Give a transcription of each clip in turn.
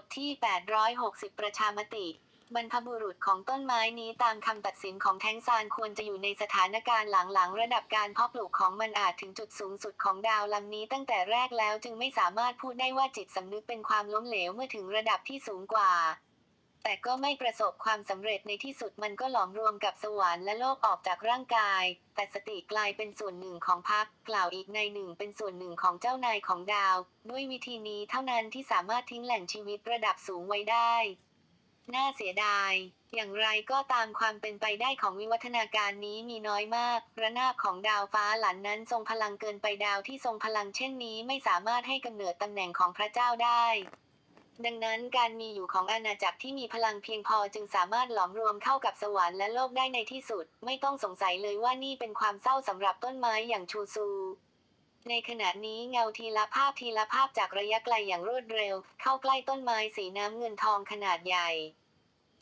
ทที่ 860 ประชามติบรรพบุรุษของต้นไม้นี้ตามคำตัดสินของแทงซานควรจะอยู่ในสถานการณ์หลังๆ ระดับการเพาะปลูกของมันอาจถึงจุดสูงสุดของดาวลำนี้ตั้งแต่แรกแล้วจึงไม่สามารถพูดได้ว่าจิตสำนึกเป็นความล้มเหลวเมื่อถึงระดับที่สูงกว่า แต่ก็ไม่ประสบความสำเร็จในที่สุดมันก็หลอมรวมกับสวรรค์และโลกออกจากร่างกาย แต่สติกลายเป็นส่วนหนึ่งของพักกล่าวอีกในหนึ่งเป็นส่วนหนึ่งของเจ้านายของดาว ด้วยวิธีนี้เท่านั้นที่สามารถทิ้งแหล่งชีวิตระดับสูงไว้ได้ น่าเสียดาย อย่างไรก็ตามความเป็นไปได้ของวิวัฒนาการนี้มีน้อยมาก ระนาบของดาวฟ้าหลันนั้นทรงพลังเกินไปดาวที่ทรงพลังเช่นนี้ไม่สามารถให้กำเนิดตำแหน่งของพระเจ้าได้ ดังนั้นการมีอยู่ของอาณาจักรที่มีพลังเพียงพอจึงสามารถหลอมรวมเข้ากับสวรรค์และโลกได้ในที่สุด ไม่ต้องสงสัยเลยว่านี่เป็นความเศร้าสำหรับต้นไม้อย่างชูซู ในขณะนี้เงาทีละภาพทีละภาพจากระยะไกลอย่างรวดเร็ว เข้าใกล้ต้นไม้สีน้ำเงินทองขนาดใหญ่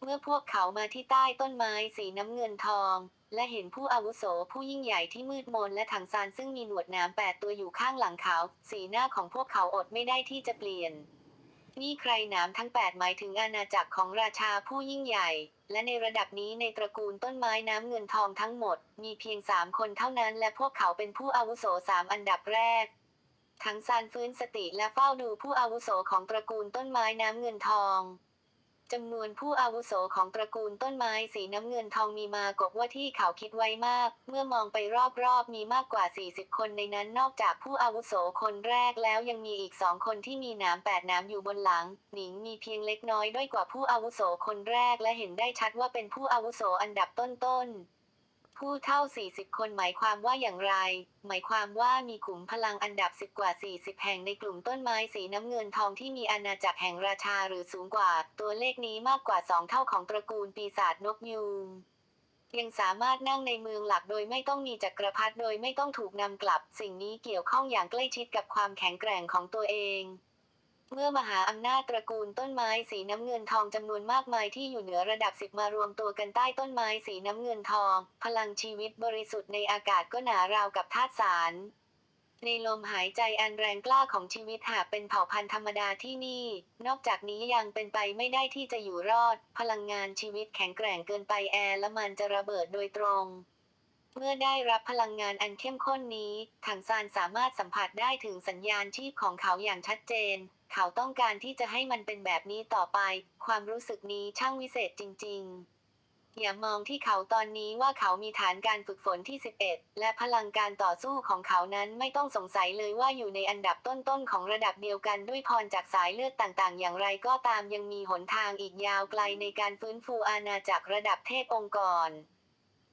เมื่อพวกเขามาที่ใต้ต้นไม้สีน้ำเงินทอง และเห็นผู้อาวุโสผู้ยิ่งใหญ่ที่มืดมนและถังซานซึ่งมีหนวดนามแปดตัวอยู่ข้างหลังเขา สีหน้าของพวกเขาอดไม่ได้ที่จะเปลี่ยน นี่ใครหนามทั้งแปดหมายถึงอาณาจักรของราชาผู้ยิ่งใหญ่ และในระดับนี้ในตระกูลต้นไม้น้ำเงินทองทั้งหมด มีเพียงสามคนเท่านั้น และพวกเขาเป็นผู้อาวุโสสามอันดับแรก ทั้งซานฟื้นสติและเฝ้าดูผู้อาวุโสของตระกูลต้นไม้น้ำเงินทอง จำนวนผู้อาวุโสของตระกูลต้นไม้สีน้ำเงินทองมีมากกว่าที่เขาคิดไว้มาก เมื่อมองไปรอบๆ มีมากกว่า 40 คนในนั้นนอกจากผู้อาวุโสคนแรกแล้วยังมีอีกสองคนที่มีหนามแปดหนามอยู่บนหลัง หนิงมีเพียงเล็กน้อยด้อยกว่าผู้อาวุโสคนแรกและเห็นได้ชัดว่าเป็นผู้อาวุโสอันดับต้นๆ ผู้เท่า 40 คนหมายความว่าอย่างไร หมายความว่ามีกลุ่มพลังอันดับ 10 กว่า 40 แห่งในกลุ่มต้นไม้สีน้ำเงินทองที่มีอาณาจักรแห่งราชาหรือสูงกว่า ตัวเลขนี้มากกว่า 2 เท่าของตระกูลปีศาจนกยูงยังสามารถนั่งในเมืองหลักโดยไม่ต้องมีจักรพรรดิโดยไม่ต้องถูกนำกลับ สิ่งนี้เกี่ยวข้องอย่างใกล้ชิดกับความแข็งแกร่งของตัวเอง เมื่อมหาอำนาจตระกูลต้นไม้สีน้ำเงินทองจำนวนมากมายที่อยู่เหนือระดับสิบมารวมตัวกันใต้ต้นไม้สีน้ำเงินทอง พลังชีวิตบริสุทธิ์ในอากาศก็หนาราวกับธาตุสาร ในลมหายใจอันแรงกล้าของชีวิตหากเป็นเผ่าพันธุ์ธรรมดาที่นี่ นอกจากนี้ยังเป็นไปไม่ได้ที่จะอยู่รอด พลังงานชีวิตแข็งแกร่งเกินไปแอร์และมันจะระเบิดโดยตรงเมื่อได้รับพลังงานอันเข้มข้นนี้ ถังซานสามารถสัมผัสได้ถึงสัญญาณชีพของเขาอย่างชัดเจน เขาต้องการที่จะให้มันเป็นแบบนี้ต่อไป ความรู้สึกนี้ช่างวิเศษจริง ๆ อย่ามองที่เขาตอนนี้ว่าเขามีฐานการฝึกฝนที่ 11 และพลังการต่อสู้ของเขานั้นไม่ต้องสงสัยเลยว่าอยู่ในอันดับต้นๆของระดับเดียวกันด้วยพรจากสายเลือดต่างๆ อย่างไรก็ตามยังมีหนทางอีกยาวไกลในการฟื้นฟูอาณาจักรระดับเทพองค์กร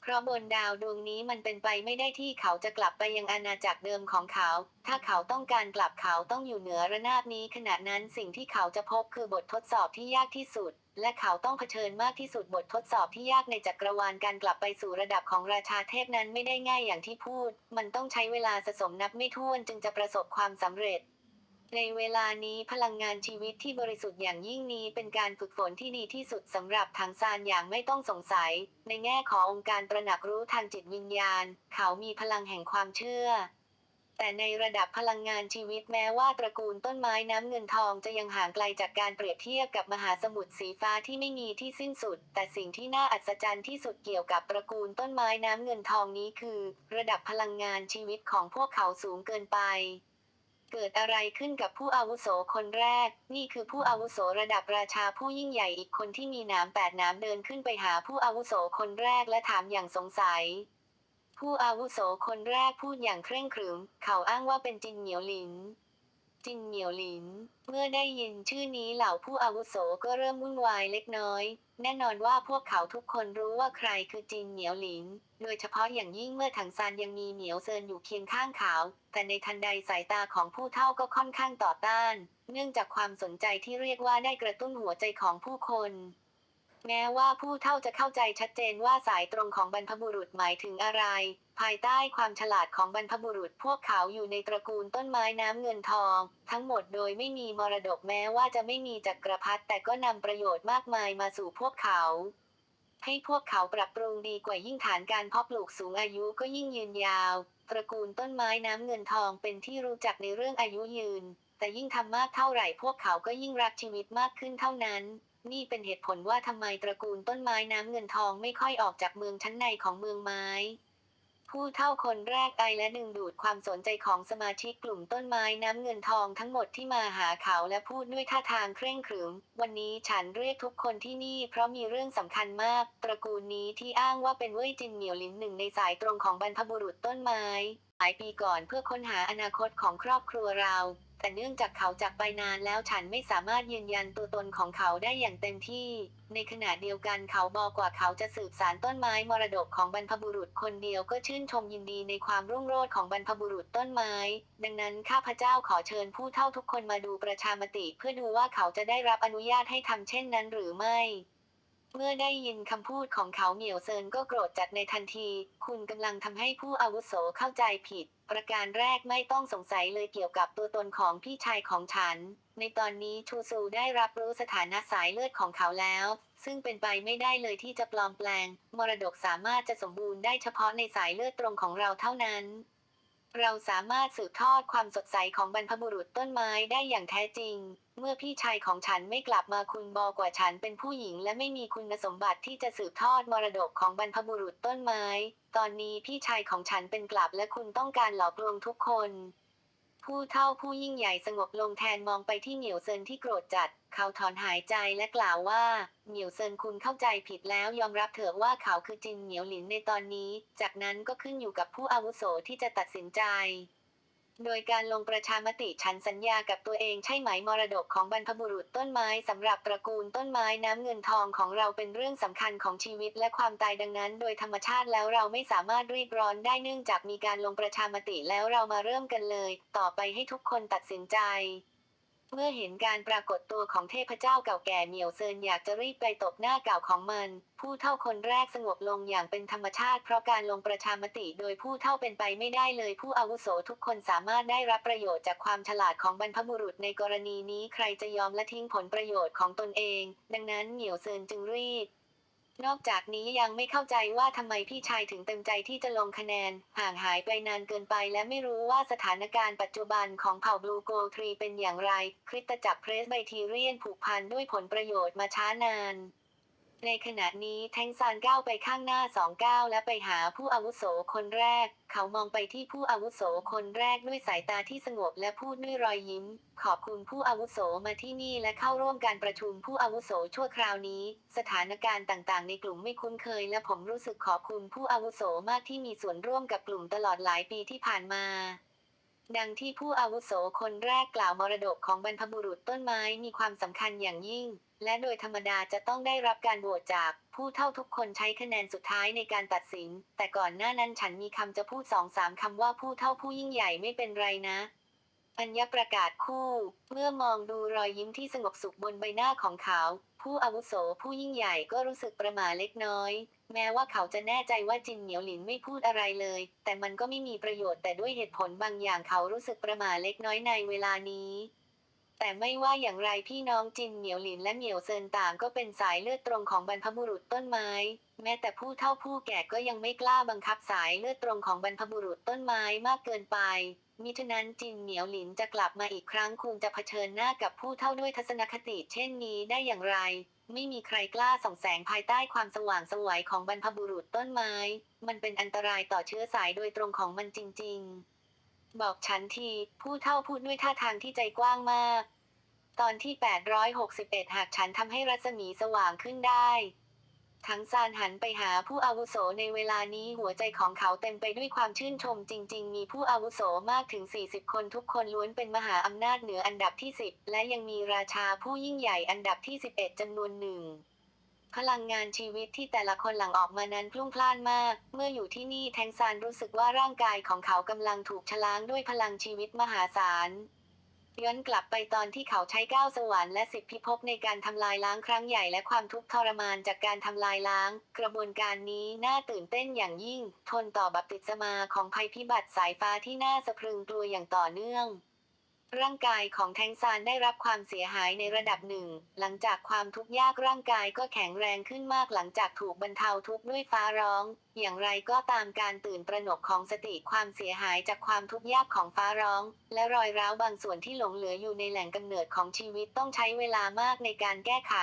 เพราะบนดาวดวงนี้มันเป็นไปไม่ได้ที่เขาจะกลับไปยังอาณาจักรเดิมของเขา ถ้าเขาต้องการกลับเขาต้องอยู่เหนือระนาบนี้ขณะนั้นสิ่งที่เขาจะพบคือบททดสอบที่ยากที่สุด และเขาต้องเผชิญมากที่สุดบททดสอบที่ยากในจักรวาลการกลับไปสู่ระดับของราชาเทพนั้นไม่ได้ง่ายอย่างที่พูด มันต้องใช้เวลาสะสมนับไม่ถ้วนจึงจะประสบความสำเร็จ ในเวลานี้พลังงานชีวิตที่บริสุทธิ์อย่างยิ่งนี้เป็นการฝึกฝนที่ดีที่สุดสำหรับทางซานอย่างไม่ต้องสงสัย ในแง่ขององค์การตระหนักรู้ทางจิตวิญญาณ เขามีพลังแห่งความเชื่อ แต่ในระดับพลังงานชีวิตแม้ว่าตระกูลต้นไม้น้ำเงินทองจะยังห่างไกลจากการเปรียบเทียบกับมหาสมุทรสีฟ้าที่ไม่มีที่สิ้นสุด แต่สิ่งที่น่าอัศจรรย์ที่สุดเกี่ยวกับตระกูลต้นไม้น้ำเงินทองนี้คือ ระดับพลังงานชีวิตของพวกเขาสูงเกินไป เกิดอะไรขึ้นกับผู้อาวุโสคนแรก นี่คือผู้อาวุโสระดับราชาผู้ยิ่งใหญ่อีกคนที่มีหนามแปดหนามเดินขึ้นไปหาผู้อาวุโสคนแรกและถามอย่างสงสัย ผู้อาวุโสคนแรกพูดอย่างเคร่งขรึม เขาอ้างว่าเป็นจินเหนียวหลินจินเหนียวหลิน เมื่อได้ยินชื่อนี้เหล่าผู้อาวุโสก็เริ่มวุ่นวายเล็กน้อย แน่นอนว่าพวกเขาทุกคนรู้ว่าใครคือจินเหนียวหลินโดยเฉพาะอย่างยิ่งเมื่อถังซานยังมีเหนียวเซินอยู่เคียงข้างเขา แต่ในทันใดสายตาของผู้เฒ่าก็ค่อนข้างต่อต้าน เนื่องจากความสนใจที่เรียกว่าได้กระตุ้นหัวใจของผู้คน แม้ว่าผู้เฒ่าจะเข้าใจชัดเจนว่าสายตรงของบรรพบุรุษหมายถึงอะไร ภายใต้ความฉลาดของบรรพบุรุษพวกเขาอยู่ในตระกูลต้นไม้น้ำเงินทอง ทั้งหมดโดยไม่มีมรดกแม้ว่าจะไม่มีจักรพรรดิแต่ก็นำประโยชน์มากมายมาสู่พวกเขา ให้พวกเขาปรับปรุงดีกว่ายิ่งฐานการเพาะปลูกสูงอายุก็ยิ่งยืนยาว ตระกูลต้นไม้น้ำเงินทองเป็นที่รู้จักในเรื่องอายุยืน แต่ยิ่งทำมากเท่าไหร่พวกเขาก็ยิ่งรักชีวิตมากขึ้นเท่านั้น นี่เป็นเหตุผลว่าทำไมตระกูลต้นไม้น้ำเงินทองไม่ค่อยออกจากเมืองชั้นในของเมืองไม้ ผู้เท่าคนแรกไอและดึงดูดความสนใจของสมาชิกกลุ่มต้นไม้น้ำเงินทองทั้งหมดที่มาหาเขาและพูดด้วยท่าทางเคร่งขรึม วันนี้ฉันเรียกทุกคนที่นี่เพราะมีเรื่องสำคัญมาก ตระกูลนี้ที่อ้างว่าเป็นเว่ยจินเหมียวลินหนึ่งในสายตรงของบรรพบุรุษต้นไม้หลายปีก่อนเพื่อค้นหาอนาคตของครอบครัวเรา แต่เนื่องจากเขาจากไปนานแล้วฉันไม่สามารถยืนยันตัวตนของเขาได้อย่างเต็มที่ ในขณะเดียวกันเขาบอกว่าเขาจะสืบสารต้นไม้มรดกของบรรพบุรุษคนเดียวก็ชื่นชมยินดีในความรุ่งโรจน์ของบรรพบุรุษต้นไม้ ดังนั้นข้าพเจ้าขอเชิญผู้เท่าทุกคนมาดูประชามติ เพื่อดูว่าเขาจะได้รับอนุญาตให้ทำเช่นนั้นหรือไม่ เมื่อได้ยินคำพูดของเขาเหมียวเซินก็โกรธจัดในทันที คุณกำลังทำให้ผู้อาวุโสเข้าใจผิด ประการแรกไม่ต้องสงสัยเลยเกี่ยวกับตัวตนของพี่ชายของฉัน ในตอนนี้ชูซูได้รับรู้สถานะสายเลือดของเขาแล้ว ซึ่งเป็นไปไม่ได้เลยที่จะปลอมแปลง มรดกสามารถจะสมบูรณ์ได้เฉพาะในสายเลือดตรงของเราเท่านั้น เราสามารถสืบทอดความสดใสของบรรพบุรุษต้นไม้ได้อย่างแท้จริง เมื่อพี่ชายของฉันไม่กลับมาคุณบอกว่าฉันเป็นผู้หญิง และไม่มีคุณสมบัติที่จะสืบทอดมรดกของบรรพบุรุษต้นไม้ ตอนนี้พี่ชายของฉันเป็นกลับและคุณต้องการหลอกลวงทุกคน ผู้เท่าผู้ยิ่งใหญ่สงบลงแทนมองไปที่เหนียวเซินที่โกรธจัด เขาถอนหายใจและกล่าวว่า เหนียวเซินคุณเข้าใจผิดแล้วยอมรับเถอะว่าเขาคือจินเหนียวหลินในตอนนี้ จากนั้นก็ขึ้นอยู่กับผู้อาวุโสที่จะตัดสินใจ โดยการลงประชามติฉันสัญญากับตัวเองใช่ไหมมรดกของบรรพบุรุษต้นไม้สำหรับตระกูลต้นไม้น้ำเงินทองของเราเป็นเรื่องสำคัญของชีวิตและความตายดังนั้น โดยธรรมชาติแล้วเราไม่สามารถรีบร้อนได้เนื่องจากมีการลงประชามติแล้วเรามาเริ่มกันเลย ต่อไปให้ทุกคนตัดสินใจ เมื่อเห็นการปรากฏตัวของเทพเจ้าเก่าแก่เหมียวเซินอยากจะรีบไปตบหน้าเก่าของมัน ผู้เท่าคนแรกสงบลงอย่างเป็นธรรมชาติ เพราะการลงประชามติโดยผู้เท่าเป็นไปไม่ได้เลย ผู้อาวุโสทุกคนสามารถได้รับประโยชน์จากความฉลาดของบรรพบุรุษในกรณีนี้ใครจะยอมละทิ้งผลประโยชน์ของตนเอง ดังนั้นเหมียวเซินจึงรีบ นอกจากนี้ยังไม่เข้าใจว่าทำไมพี่ชายถึงเต็มใจที่จะลงคะแนน ห่างหายไปนานเกินไปและไม่รู้ว่าสถานการณ์ปัจจุบันของเผ่าบลูโกลทรีเป็นอย่างไร คริสตจักรเพรสไบทีเรียนผูกพันด้วยผลประโยชน์มาช้านาน ในขณะนี้แทงซานก้าวไปข้างหน้าสองก้าวและไปหาผู้อาวุโสคนแรก เขามองไปที่ผู้อาวุโสคนแรกด้วยสายตาที่สงบและพูดด้วยรอยยิ้ม ขอบคุณผู้อาวุโสมาที่นี่และเข้าร่วมการประชุมผู้อาวุโสชั่วคราวนี้ สถานการณ์ต่างๆ ในกลุ่มไม่คุ้นเคย และผมรู้สึกขอบคุณผู้อาวุโสมากที่มีส่วนร่วมกับกลุ่มตลอดหลายปีที่ผ่านมาดังที่ผู้อาวุโสคนแรกกล่าวมรดกของบรรพบุรุษต้นไม้มีความสำคัญอย่างยิ่ง และโดยธรรมดาจะต้องได้รับการโหวตจากผู้เท่าทุกคนใช้คะแนนสุดท้ายในการตัดสิน แต่ก่อนหน้านั้นฉันมีคำจะพูดสองสามคำว่าผู้เท่าผู้ยิ่งใหญ่ไม่เป็นไรนะอัญญประกาศคู่ เมื่อมองดูรอยยิ้มที่สงบสุขบนใบหน้าของเขา ผู้อาวุโสผู้ยิ่งใหญ่ก็รู้สึกประหม่าเล็กน้อย แม้ว่าเขาจะแน่ใจว่าจินเหนียวหลินไม่พูดอะไรเลย แต่มันก็ไม่มีประโยชน์แต่ด้วยเหตุผลบางอย่างเขารู้สึกประหม่าเล็กน้อยในเวลานี้ แต่ไม่ว่าอย่างไรพี่น้องจินเหมียวหลินและเหมียวเซินต่างก็เป็นสายเลือดตรงของบรรพบุรุษต้นไม้ แม้แต่ผู้เฒ่าผู้แก่ก็ยังไม่กล้าบังคับสายเลือดตรงของบรรพบุรุษต้นไม้มากเกินไป มิฉะนั้นจินเหมียวหลินจะกลับมาอีกครั้งคุณจะเผชิญหน้ากับผู้เฒ่าด้วยทัศนคติเช่นนี้ได้อย่างไร ไม่มีใครกล้าส่องแสงภายใต้ความสว่างสวัยของบรรพบุรุษต้นไม้ มันเป็นอันตรายต่อเชื้อสายโดยตรงของมันจริง ๆ บอกฉันที ผู้เฒ่าพูดด้วยท่าทางที่ใจกว้างมาก ตอนที่ 861 หากฉันทำให้รัศมีสว่างขึ้นได้ทั้งซานหันไปหาผู้อาวุโสในเวลานี้หัวใจของเขาเต็มไปด้วยความชื่นชมจริง ๆ มีผู้อาวุโสมากถึง 40 คนทุกคนล้วนเป็นมหาอำนาจเหนืออันดับที่ 10 และยังมีราชาผู้ยิ่งใหญ่อันดับที่ 11จำนวนหนึ่ง พลังงานชีวิตที่แต่ละคนหลั่งออกมานั้นพลุ่งพล่านมาก เมื่ออยู่ที่นี่แทงซานรู้สึกว่าร่างกายของเขากำลังถูกชล้างด้วยพลังชีวิตมหาศาล ย้อนกลับไปตอนที่เขาใช้ก้าวสวรรค์และสิบพิภพในการทำลายล้างครั้งใหญ่และความทุกข์ทรมานจากการทำลายล้าง กระบวนการนี้น่าตื่นเต้นอย่างยิ่ง ทนต่อบัพติศมาของภัยพิบัติสายฟ้าที่น่าสะพรึงกลัวอย่างต่อเนื่อง ร่างกายของแทงซานได้รับความเสียหายในระดับหนึ่ง หลังจากความทุกข์ยากร่างกายก็แข็งแรงขึ้นมากหลังจากถูกบรรเทาทุกข์ด้วยฟ้าร้อง อย่างไรก็ตามการตื่นประหนกของสติความเสียหายจากความทุกข์ยากของฟ้าร้อง และรอยร้าวบางส่วนที่หลงเหลืออยู่ในแหล่งกำเนิดของชีวิตต้องใช้เวลามากในการแก้ไข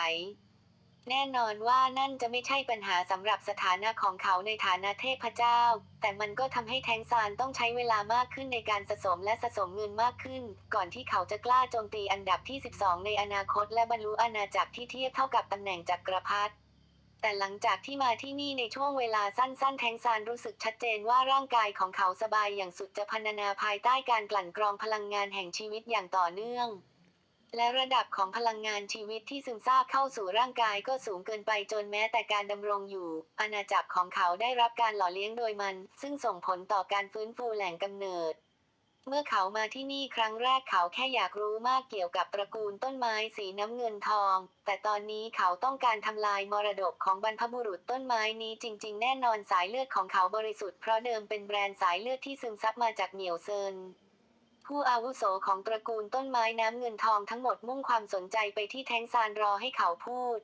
แน่นอนว่านั่นจะไม่ใช่ปัญหาสำหรับสถานะของเขาในฐานะเทพเจ้า แต่มันก็ทำให้แทงซานต้องใช้เวลามากขึ้นในการสะสมและสะสมเงินมากขึ้น ก่อนที่เขาจะกล้าโจมตีอันดับที่ 12 ในอนาคต และบรรลุอาณาจักรที่เทียบเท่ากับตำแหน่งจักรพรรดิแต่หลังจากที่มาที่นี่ในช่วงเวลาสั้นๆ แทงซานรู้สึกชัดเจนว่าร่างกายของเขาสบายอย่างสุดจะพรรณนาภายใต้การกลั่นกรองพลังงานแห่งชีวิตอย่างต่อเนื่อง และระดับของพลังงานชีวิตที่ซึมซาบเข้าสู่ร่างกายก็สูงเกินไปจนแม้แต่การดำรงอยู่ อาณาจักรของเขาได้รับการหล่อเลี้ยงโดยมัน ซึ่งส่งผลต่อการฟื้นฟูแหล่งกำเนิด เมื่อเขามาที่นี่ครั้งแรกเขาแค่อยากรู้มากเกี่ยวกับตระกูลต้นไม้สีน้ำเงินทอง แต่ตอนนี้เขาต้องการทำลายมรดกของบรรพบุรุษต้นไม้นี้จริง ๆ แน่นอนสายเลือดของเขาบริสุทธิ์เพราะเดิมเป็นแบรนด์สายเลือดที่ซึมซับมาจากเหมียวเซิน ผู้อาวุโสของตระกูลต้นไม้น้ำเงินทองทั้งหมดมุ่งความสนใจไปที่แทงซานรอให้เขาพูด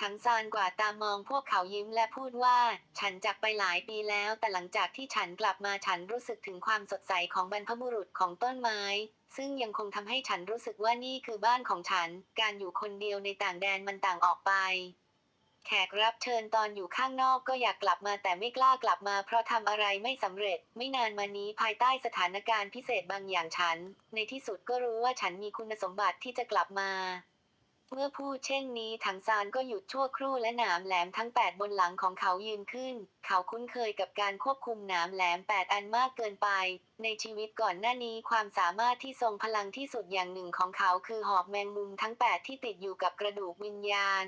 ทั้งซานกว่าตามองพวกเขายิ้มและพูดว่า ฉันจากไปหลายปีแล้ว แต่หลังจากที่ฉันกลับมาฉันรู้สึกถึงความสดใสของบรรพบุรุษของต้นไม้ ซึ่งยังคงทำให้ฉันรู้สึกว่านี่คือบ้านของฉัน การอยู่คนเดียวในต่างแดนมันต่างออกไป แขกรับเชิญตอนอยู่ข้างนอกก็อยากกลับมาแต่ไม่กล้ากลับมาเพราะทำอะไรไม่สำเร็จ ไม่นานมานี้ภายใต้สถานการณ์พิเศษบางอย่างฉัน ในที่สุดก็รู้ว่าฉันมีคุณสมบัติที่จะกลับมา เมื่อพูดเช่นนี้ถังซานก็หยุดชั่วครู่และหนามแหลมทั้ง 8 บนหลังของเขายืนขึ้น เขาคุ้นเคยกับการควบคุมหนามแหลม 8 อันมากเกินไป ในชีวิตก่อนหน้านี้ความสามารถที่ทรงพลังที่สุดอย่างหนึ่งของเขาคือหอกแมงมุมทั้ง 8 ที่ติดอยู่กับกระดูกวิญญาณ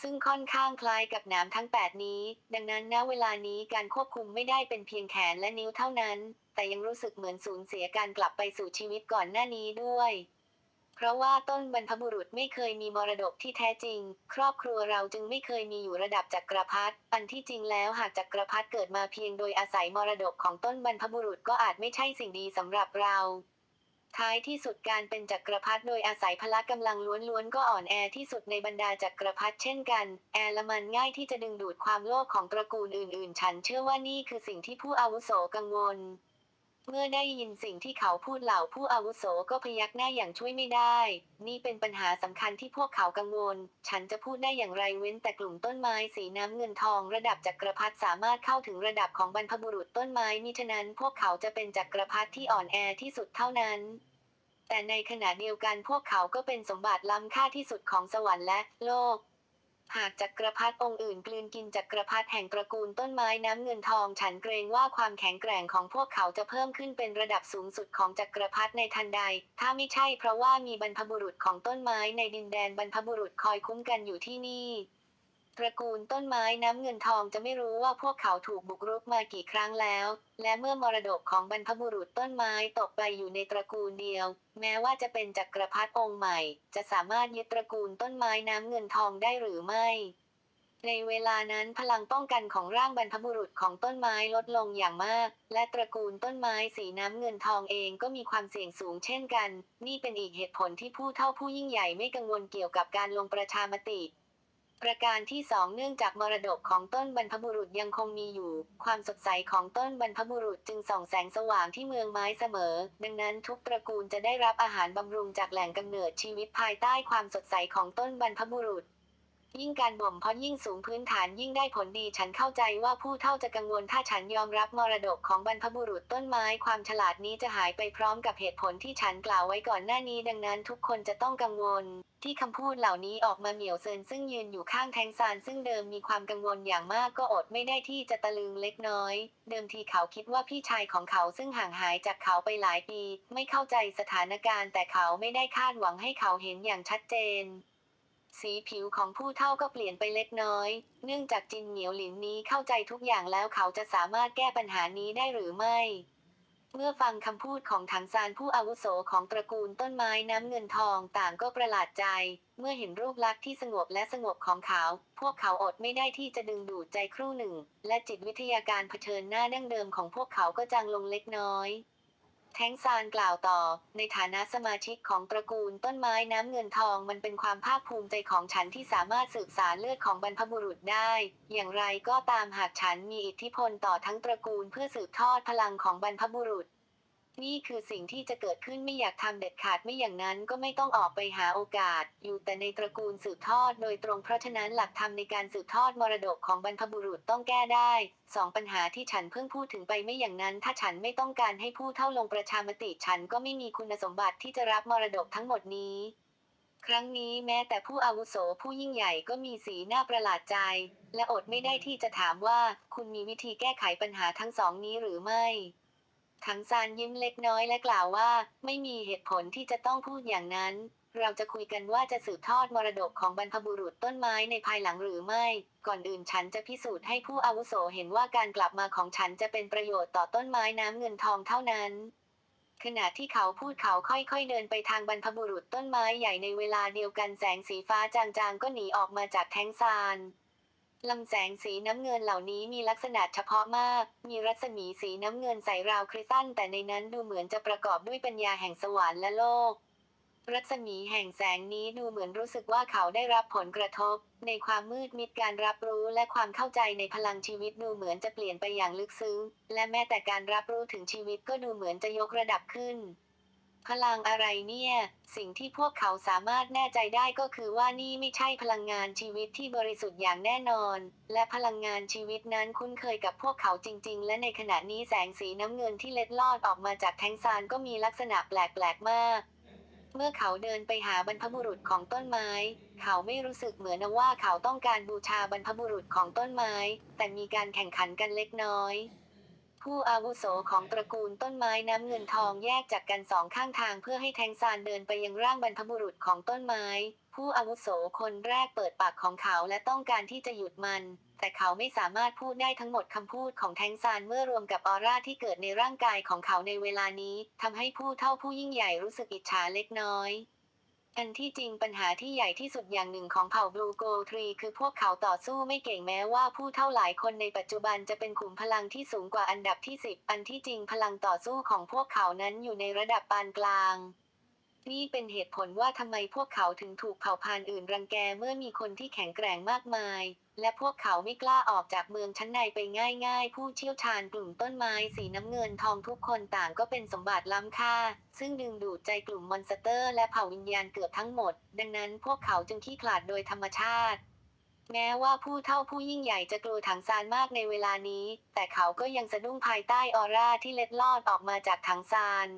ซึ่งค่อนข้างคล้ายกับหนามทั้ง 8 นี้ ดังนั้นณเวลานี้การควบคุมไม่ได้เป็นเพียงแขนและนิ้วเท่านั้น แต่ยังรู้สึกเหมือนสูญเสียการกลับไปสู่ชีวิตก่อนหน้านี้ด้วย เพราะว่าต้นบรรพบุรุษไม่เคยมีมรดกที่แท้จริง ครอบครัวเราจึงไม่เคยมีอยู่ระดับจักรพรรดิ อันที่จริงแล้วหากจักรพรรดิเกิดมาเพียงโดยอาศัยมรดกของต้นบรรพบุรุษก็อาจไม่ใช่สิ่งดีสำหรับเรา ท้ายที่สุดการเป็นจักรพรรดิโดยอาศัยพละกำลังล้วนๆก็อ่อนแอที่สุดในบรรดาจักรพรรดิเช่นกัน แอร์ละมันง่ายที่จะดึงดูดความโลภของตระกูลอื่นๆ ฉันเชื่อว่านี่คือสิ่งที่ผู้อาวุโสกังวล เมื่อได้ยินสิ่งที่เขาพูดเหล่าผู้อาวุโสก็พยักหน้าอย่างช่วยไม่ได้ นี่เป็นปัญหาสำคัญที่พวกเขากังวล ฉันจะพูดได้อย่างไรเว้นแต่กลุ่มต้นไม้สีน้ำเงินทองระดับจักรพรรดิสามารถเข้าถึงระดับของบรรพบุรุษต้นไม้มิฉะนั้นพวกเขาจะเป็นจักรพรรดิที่อ่อนแอที่สุดเท่านั้น แต่ในขณะเดียวกันพวกเขาก็เป็นสมบัติล้ำค่าที่สุดของสวรรค์และโลก หากจักรพรรดิองค์อื่นกลืนกินจักรพรรดิแห่งตระกูลต้นไม้น้ำเงินทอง ฉันเกรงว่าความแข็งแกร่งของพวกเขาจะเพิ่มขึ้นเป็นระดับสูงสุดของจักรพรรดิในทันใด ถ้าไม่ใช่เพราะว่ามีบรรพบุรุษของต้นไม้ในดินแดนบรรพบุรุษคอยคุ้มกันอยู่ที่นี่ ระกูลต้นไม้น้ำเงินทองจะไม่รู้ว่าพวกเขาถูกบุกรุกมากี่ครั้งแล้ว และเมื่อมรดกของบรรพบุรุษต้นไม้ตกไปอยู่ในตระกูลเดียว แม้ว่าจะเป็นจักรพรรดิองค์ใหม่ จะสามารถยึดตระกูลต้นไม้น้ำเงินทองได้หรือไม่ ในเวลานั้นพลังป้องกันของร่างบรรพบุรุษของต้นไม้ลดลงอย่างมาก และตระกูลต้นไม้สีน้ำเงินทองเองก็มีความเสี่ยงสูงเช่นกัน นี่เป็นอีกเหตุผลที่ผู้เท่าผู้ยิ่งใหญ่ไม่กังวลเกี่ยวกับการลงประชามติ ประการที่สองเนื่องจากมรดกของต้นบรรพบุรุษยังคงมีอยู่ ความสดใสของต้นบรรพบุรุษจึงส่องแสงสว่างที่เมืองไม้เสมอ ดังนั้นทุกตระกูลจะได้รับอาหารบำรุงจากแหล่งกำเนิดชีวิตภายใต้ความสดใสของต้นบรรพบุรุษ ยิ่งการบ่มเพาะยิ่งสูงพื้นฐานยิ่งได้ผลดีฉันเข้าใจว่าผู้เท่าจะกังวลถ้าฉันยอมรับมรดกของบรรพบุรุษต้นไม้ความฉลาดนี้จะหายไปพร้อมกับเหตุผลที่ฉันกล่าวไว้ก่อนหน้านี้ ดังนั้นทุกคนจะต้องกังวล ที่คำพูดเหล่านี้ออกมาเหมียวเซินซึ่งยืนอยู่ข้างแทงซานซึ่งเดิมมีความกังวลอย่างมากก็อดไม่ได้ที่จะตะลึงเล็กน้อย เดิมทีเขาคิดว่าพี่ชายของเขาซึ่งห่างหายจากเขาไปหลายปี ไม่เข้าใจสถานการณ์ แต่เขาไม่ได้คาดหวังให้เขาเห็นอย่างชัดเจน สีผิวของผู้เท่าก็เปลี่ยนไปเล็กน้อย เนื่องจากจินเหนียวหลินนี้เข้าใจทุกอย่างแล้วเขาจะสามารถแก้ปัญหานี้ได้หรือไม่ เมื่อฟังคำพูดของถังซานผู้อาวุโสของตระกูลต้นไม้น้ำเงินทองต่างก็ประหลาดใจ เมื่อเห็นรูปลักษณ์ที่สงบและสงบของเขา พวกเขาอดไม่ได้ที่จะดึงดูดใจครู่หนึ่ง และจิตวิทยาการเผชิญหน้าดั้งเดิมของพวกเขาก็จางลงเล็กน้อย แท้งซานกล่าวต่อ ในฐานะสมาชิกของตระกูลต้นไม้น้ำเงินทองมันเป็นความภาคภูมิใจของฉันที่สามารถสืบสารเลือดของบรรพบุรุษได้ อย่างไรก็ตามหากฉันมีอิทธิพลต่อทั้งตระกูลเพื่อสืบทอดพลังของบรรพบุรุษ นี่คือสิ่งที่จะเกิดขึ้นไม่อยากทำเด็ดขาดไม่อย่างนั้นก็ไม่ต้องออกไปหาโอกาส อยู่แต่ในตระกูลสืบทอดโดยตรงเพราะฉะนั้นหลักธรรมในการสืบทอดมรดกของบรรพบุรุษต้องแก้ได้สองปัญหาที่ฉันเพิ่งพูดถึงไปไม่อย่างนั้น ถ้าฉันไม่ต้องการให้ผู้เท่าลงประชามติฉันก็ไม่มีคุณสมบัติที่จะรับมรดกทั้งหมดนี้ครั้งนี้แม้แต่ผู้อาวุโสผู้ยิ่งใหญ่ก็มีสีหน้าประหลาดใจ และอดไม่ได้ที่จะถามว่าคุณมีวิธีแก้ไขปัญหาทั้งสองนี้หรือไม่ ถังซานยิ้มเล็กน้อยและกล่าวว่า ไม่มีเหตุผลที่จะต้องพูดอย่างนั้น เราจะคุยกันว่าจะสืบทอดมรดกของบรรพบุรุษต้นไม้ในภายหลังหรือไม่ ก่อนอื่นฉันจะพิสูจน์ให้ผู้อาวุโสเห็นว่าการกลับมาของฉันจะเป็นประโยชน์ต่อต้นไม้น้ำเงินทองเท่านั้นขณะที่เขาพูดเขาค่อยๆเดินไปทางบรรพบุรุษต้นไม้ใหญ่ในเวลาเดียวกันแสงสีฟ้าจางๆก็หนีออกมาจากแท้งซาน ลำแสงสีน้ำเงินเหล่านี้มีลักษณะเฉพาะมาก มีรัศมีสีน้ำเงินใสราวคริสตัลแต่ในนั้นดูเหมือนจะประกอบด้วยปัญญาแห่งสวรรค์และโลก รัศมีแห่งแสงนี้ดูเหมือนรู้สึกว่าเขาได้รับผลกระทบ ในความมืดมิดการรับรู้และความเข้าใจในพลังชีวิตดูเหมือนจะเปลี่ยนไปอย่างลึกซึ้ง และแม้แต่การรับรู้ถึงชีวิตก็ดูเหมือนจะยกระดับขึ้น พลังอะไรเนี่ย สิ่งที่พวกเขาสามารถแน่ใจได้ก็คือว่านี่ไม่ใช่พลังงานชีวิตที่บริสุทธิ์อย่างแน่นอน และพลังงานชีวิตนั้นคุ้นเคยกับพวกเขาจริง ๆ และในขณะนี้แสงสีน้ำเงินที่เล็ดลอดออกมาจากแทงซานก็มีลักษณะแปลก ๆ มากเมื่อเขาเดินไปหาบรรพบุรุษของต้นไม้ เขาไม่รู้สึกเหมือนว่าเขาต้องการบูชาบรรพบุรุษของต้นไม้ แต่มีการแข่งขันกันเล็กน้อย ผู้อาวุโสของตระกูลต้นไม้น้ำเงินทองแยกจากกันสองข้างทางเพื่อให้แทงซานเดินไปยังร่างบรรพบุรุษของต้นไม้ ผู้อาวุโสคนแรกเปิดปากของเขาและต้องการที่จะหยุดมัน แต่เขาไม่สามารถพูดได้ทั้งหมดคำพูดของแทงซานเมื่อรวมกับออร่าที่เกิดในร่างกายของเขาในเวลานี้ทำให้ผู้เท่าผู้ยิ่งใหญ่รู้สึกอิจฉาเล็กน้อย อันที่จริงปัญหาที่ใหญ่ที่สุดอย่างหนึ่งของเผ่าบลูโกทรีคือพวกเขาต่อสู้ไม่เก่งแม้ว่าผู้เท่าหลายคนในปัจจุบันจะเป็นขุมพลังที่สูงกว่าอันดับที่ 10 อันที่จริงพลังต่อสู้ของพวกเขานั้นอยู่ในระดับปานกลาง นี่เป็นเหตุผลว่าทำไมพวกเขาถึงถูกเผ่าพันธุ์อื่นรังแกเมื่อมีคนที่แข็งแกร่งมากมาย และพวกเขาไม่กล้าออกจากเมืองชั้นในไปง่าย ๆ ผู้เชี่ยวชาญกลุ่มต้นไม้สีน้ำเงินทองทุกคนต่างก็เป็นสมบัติล้ำค่า ซึ่งดึงดูดใจกลุ่มมอนสเตอร์ และเผ่าวิญญาณเกือบทั้งหมด ดังนั้นพวกเขาจึงขี้ขลาดโดยธรรมชาติแม้ว่าผู้เท่าผู้ยิ่งใหญ่จะกลัวถังซานมากในเวลานี้ แต่เขาก็ยังสะดุ้งภายใต้ออร่าที่เล็ดลอดออกมาจากถังซาน